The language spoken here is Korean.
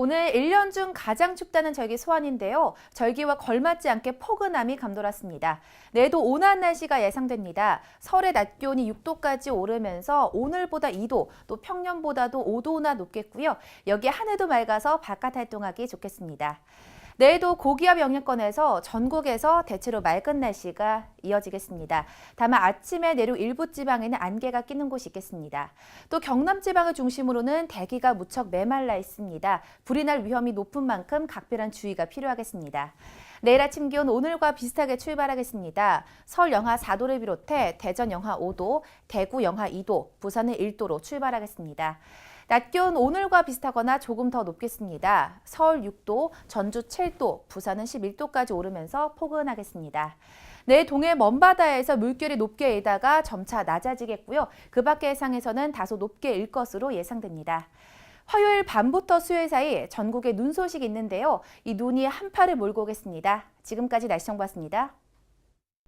오늘 1년 중 가장 춥다는 절기 소환인데요. 절기와 걸맞지 않게 포근함이 감돌았습니다. 내일도 온화한 날씨가 예상됩니다. 서울의 낮 기온이 6도까지 오르면서 오늘보다 2도, 또 평년보다도 5도나 높겠고요. 여기에 하늘도 맑아서 바깥 활동하기 좋겠습니다. 내일도 고기압 영향권에서 전국에서 대체로 맑은 날씨가 이어지겠습니다. 다만 아침에 내륙 일부 지방에는 안개가 끼는 곳이 있겠습니다. 또 경남 지방을 중심으로는 대기가 무척 메말라 있습니다. 불이 날 위험이 높은 만큼 각별한 주의가 필요하겠습니다. 내일 아침 기온 오늘과 비슷하게 출발하겠습니다. 서울 영하 4도를 비롯해 대전 영하 5도, 대구 영하 2도, 부산은 1도로 출발하겠습니다. 낮 기온 오늘과 비슷하거나 조금 더 높겠습니다. 서울 6도, 전주 7도, 부산은 11도까지 오르면서 포근하겠습니다. 내일 동해 먼바다에서 물결이 높게 일다가 점차 낮아지겠고요. 그 밖의 해상에서는 다소 높게 일 것으로 예상됩니다. 화요일 밤부터 수요일 사이 전국에 눈 소식이 있는데요. 이 눈이 한파를 몰고 오겠습니다. 지금까지 날씨 정보였습니다.